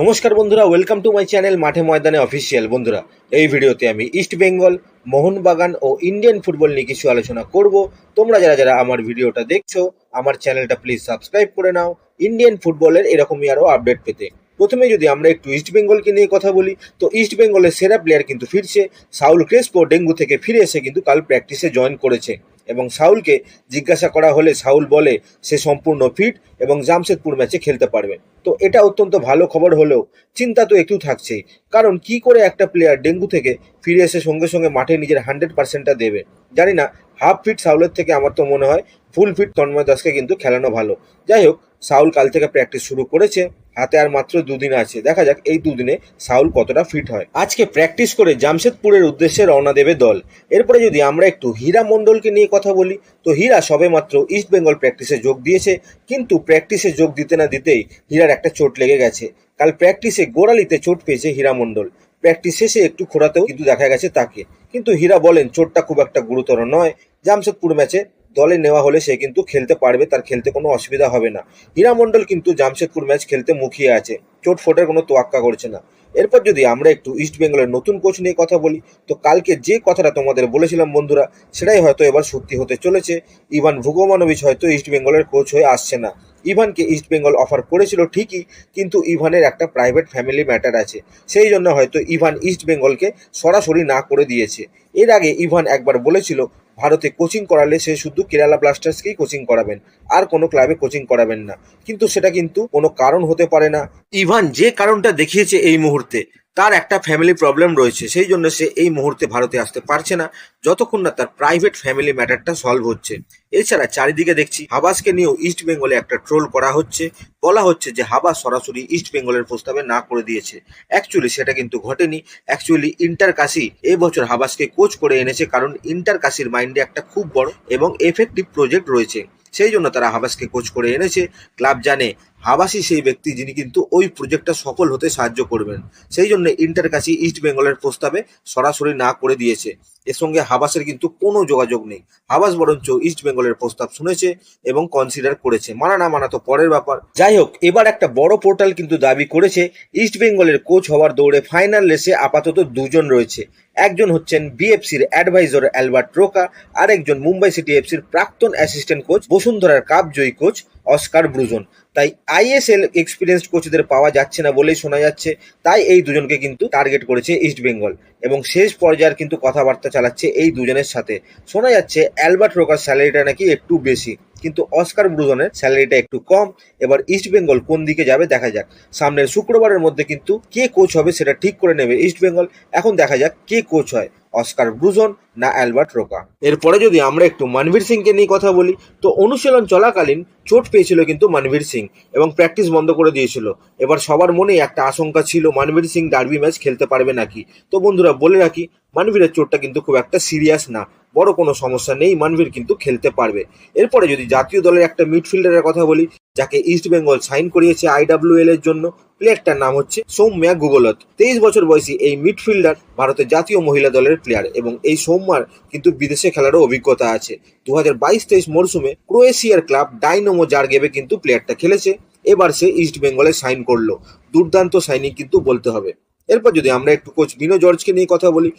নমস্কার বন্ধুরা welcome to my channel মাঠে ময়দানে অফিসিয়াল বন্ধুরা, এই ভিডিওতে আমি ইস্ট বেঙ্গল মোহনবাগান ও ইন্ডিয়ান ফুটবল নিয়ে কিছু আলোচনা করব। তোমরা যারা যারা আমার ভিডিওটা দেখছ, আমার চ্যানেলটা প্লিজ সাবস্ক্রাইব করে নাও। ইন্ডিয়ান ফুটবলের এরকমই আরও আপডেট পেতে। প্রথমে যদি আমরা একটু ইস্ট বেঙ্গলকে নিয়ে কথা বলি, তো ইস্ট বেঙ্গলের সেরা প্লেয়ার কিন্তু ফিরছে। সাউল ক্রেসপো ডেঙ্গু থেকে ফিরে এসে কিন্তু কাল প্র্যাকটিসে জয়েন করেছে। এবং সাউলকে জিজ্ঞাসা করা হলে সাউল বলে, সে সম্পূর্ণ ফিট এবং জামশেদপুর ম্যাচে খেলতে পারবে। তো এটা অত্যন্ত ভালো খবর হলেও চিন্তা তো একটু থাকছেই। কারণ কি করে একটা প্লেয়ার ডেঙ্গু থেকে ফিরে এসে সঙ্গে সঙ্গে মাঠে নিজের হান্ড্রেড পার্সেন্টটা দেবে? জানি না হাফ ফিট সাউলের থেকে আমার তো মনে হয় ফুল ফিট তন্ময় দাসকে কিন্তু খেলানো ভালো। যাই হোক, সাউল কাল থেকে প্র্যাকটিস শুরু করেছে। হাতে আর মাত্র দুদিন আছে। দেখা যাক এই দুদিনে সাউল কতটা ফিট হয়। আজকে প্র্যাকটিস করে জামশেদপুরের উদ্দেশ্যে রওনা দেবে দল। এরপরে যদি আমরা একটু হীরা মণ্ডলকে নিয়ে কথা বলি, তো হীরা সবেমাত্র ইস্ট বেঙ্গল প্র্যাকটিসে যোগ দিয়েছে। কিন্তু প্র্যাকটিসে যোগ দিতে না দিতেই হীরার একটা চোট লেগে গেছে। কাল প্র্যাকটিসে গোড়ালিতে চোট পেয়েছে হীরা মণ্ডল। প্র্যাকটিস শেষে একটু খোঁড়াতেও কিন্তু দেখা গেছে তাকে। কিন্তু হীরা বলেন, চোটটা খুব একটা গুরুতর নয়। জামশেদপুর ম্যাচে দলে নেওয়া হলে সে কিন্তু খেলতে পারবে, তার খেলতে কোনো অসুবিধা হবে না। হীরা মণ্ডল কিন্তু জামশেদপুর ম্যাচ খেলতে মুখিয়ে আছে। চোট ফোটের কোনো তোয়াক্কা করছে না। এরপর যদি আমরা একটু ইস্ট বেঙ্গলের নতুন কোচ নিয়ে কথা বলি, তো কালকে যে কথাটা তোমাদের বলেছিলাম বন্ধুরা, সেটাই হয়তো এবার সত্যি হতে চলেছে। ইভান ভুগোমানোভিচ হয়তো ইস্ট বেঙ্গলের কোচ হয়ে আসছে না। ইভানকে ইস্ট বেঙ্গল অফার করেছিল ঠিকই, কিন্তু ইভানের একটা প্রাইভেট ফ্যামিলি ম্যাটার আছে। সেই জন্য হয়তো ইভান ইস্ট বেঙ্গলকে সরাসরি না করে দিয়েছে। এর আগে ইভান একবার বলেছিল ভারতে কোচিং করালে সে শুধু কেরালা ব্লাস্টার্সকেই কোচিং করাবেন, আর কোনো ক্লাবে কোচিং করাবেন না। কিন্তু সেটা কিন্তু কোনো কারণ হতে পারে না। ইভান, যে কারণটা দেখিয়েছে এই মুহূর্তে তার একটা ফ্যামিলি প্রবলেম রয়েছে। সেই জন্য সে এই মুহূর্তে ভারতে আসতে পারছে না। যতক্ষণ না তার প্রাইভেট ফ্যামিলি ম্যাটারটা সলভ হচ্ছে। এছাড়া চারিদিকে দেখছি হাবাসকে নিয়েও ইস্ট বেঙ্গলে একটা ট্রোল করা হচ্ছে। বলা হচ্ছে যে হাবাস সরাসরি ইস্ট বেঙ্গলের প্রস্তাবে না করে দিয়েছে। অ্যাকচুয়ালি সেটা কিন্তু ঘটেনি। অ্যাকচুয়ালি ইন্টার কাশি এই বছর হাবাসকে কোচ করে এনেছে কারণ ইন্টার কাশির মাইন্ডে একটা খুব বড় এবং এফেক্টিভ প্রজেক্ট রয়েছে। সেই জন্য তারা হাবাসকে কোচ করে এনেছে। ক্লাব জানে হাবাসই সেই ব্যক্তি যিনি কিন্তু ওই প্রজেক্টটা সফল হতে সাহায্য করবেন। সেই জন্য ইন্টার কাছে ইস্ট বেঙ্গলের প্রস্তাবে সরাসরি না করে দিয়েছে। এর সঙ্গে হাবাসের কিন্তু কোনো যোগাযোগ নেই। হাবাস বরঞ্চ ইস্ট বেঙ্গলের প্রস্তাব শুনেছে এবং কনসিডার করেছে। মানা না মানা তো পরের ব্যাপার। যাই হোক, এবার একটা বড় পোর্টাল কিন্তু দাবি করেছে ইস্ট বেঙ্গলের কোচ হওয়ার দৌড়ে ফাইনাল রেসে আপাতত দুজন রয়েছে। একজন হচ্ছেন বিএফসির অ্যাডভাইজর অ্যালবার্ট রোকা আর একজন মুম্বাই সিটি এফসির প্রাক্তন অ্যাসিস্ট্যান্ট কোচ বসুন্ধরার কাপ জয়ী কোচ অস্কার ব্রুজন। তাই আইএসএল এক্সপিরিয়েন্স কোচদের পাওয়া যাচ্ছে না বলেই শোনা যাচ্ছে। তাই এই দুজনকে কিন্তু টার্গেট করেছে ইস্ট বেঙ্গল এবং শেষ পর্যায়ের কিন্তু কথাবার্তা চালাচ্ছে এই দুজনের সাথে। শোনা যাচ্ছে অ্যালবার্ট রোকার স্যালারিটা নাকি একটু বেশি। কিন্তু অস্কার ব্রুজনের স্যালারিটা একটু কম। এবার ইস্ট বেঙ্গল কোন দিকে যাবে দেখা যাক। সামনের শুক্রবারের মধ্যে কিন্তু কে কোচ হবে সেটা ঠিক করে নেবে ইস্ট বেঙ্গল এখন দেখা যাক কে কোচ হয়। অস্কার ব্রুজন না অ্যালবার্ট রোকা। এরপরে যদি আমরা একটু মনভীর সিংকে নিয়ে কথা বলি, তো অনুশীলন চলাকালীন চোট পেয়েছিল কিন্তু মনভীর সিং এবং প্র্যাকটিস বন্ধ করে দিয়েছিল। এবার সবার মনেই একটা আশঙ্কা ছিল মনভীর সিং ডার্বি ম্যাচ খেলতে পারবে নাকি? তো বন্ধুরা, বলে রাখি মানভীরের চোটটা কিন্তু খুব একটা সিরিয়াস না। বড় কোনো সমস্যা নেই মানভীর কিন্তু খেলতে পারবে। এরপরে যদি জাতীয় দলের একটা মিডফিল্ডারের কথা বলি যাকে ইস্ট বেঙ্গল সাইন করিয়েছে আইডাব্লিউএল এর জন্য। প্লেয়ারটার নাম হচ্ছে সৌম্যা গুগলত তেইশ বছর বয়সী এই মিডফিল্ডার ভারতের জাতীয় মহিলা দলের প্লেয়ার এবং এই সৌম্যার কিন্তু বিদেশে খেলারও অভিজ্ঞতা আছে। দু হাজার বাইশ তেইশ মরশুমে ক্রোয়েশিয়ার ক্লাব ডাইনোমো জার্গেবে কিন্তু প্লেয়ারটা খেলেছে। এবার সে ইস্ট বেঙ্গলে সাইন করল। দুর্দান্ত সাইনিং কিন্তু বলতে হবে। এরপর যদি আমরা একটু কোচ বিনো জর্জকে নিয়ে কথা বলি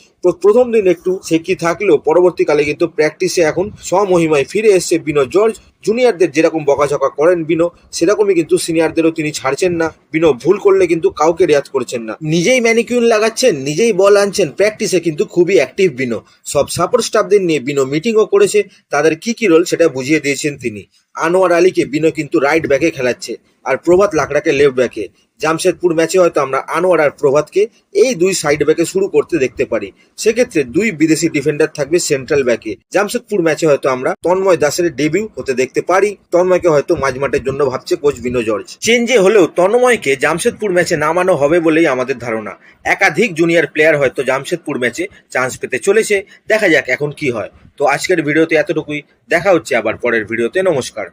প্রথম দিন একটু সে কি থাকলেও পরবর্তীকালে কিন্তু প্র্যাকটিসে এখন স্বমহিমায় ফিরে এসছে বিনো জর্জ জুনিয়রদের যেরকম বকাঝকা করেন বিনো সেরকমই কিন্তু সিনিয়রদেরও তিনি ছাড়ছেন না। বিনো ভুল করলে কিন্তু কাউকে রেয়াত করছেন না। নিজেই ম্যানিকিউন লাগাচ্ছেন, নিজেই বল আনছেন প্র্যাকটিসে কিন্তু খুবই অ্যাক্টিভ বিনো সব সাপোর্ট স্টাফদের নিয়ে বিনো মিটিংও করেছে, তাদের কি কি রোল সেটা বুঝিয়ে দিয়েছেন তিনি। আনোয়ার আলীকে বিনো কিন্তু রাইট ব্যাকে খেলাচ্ছে, আর প্রভাত লাকড়াকে লেফট ব্যাকে জামশেদপুর ম্যাচে হয়তো আমরা আনোয়ার আর প্রভাতকে এই দুই সাইড ব্যাকে শুরু করতে দেখতে পারি। সেক্ষেত্রে দুই বিদেশি ডিফেন্ডার থাকবে সেন্ট্রাল ব্যাকে জামশেদপুর ম্যাচে হয়তো আমরা তন্ময় দাসের ডেবিউ হতে দেখতে পারি। তন্ময়কে হয়তো মাঝমাঠের জন্য ভাবছে কোচ বিনো জর্জ। চেঞ্জে হলেও তন্ময়কে জামশেদপুর ম্যাচে নামানো হবে বলেই আমাদের ধারণা। একাধিক জুনিয়র প্লেয়ার হয়তো জামশেদপুর ম্যাচে চান্স পেতে চলেছে। দেখা যাক এখন কি হয়। তো আজকের ভিডিওতে এতটুকুই। দেখা হচ্ছে আবার পরের ভিডিওতে। নমস্কার।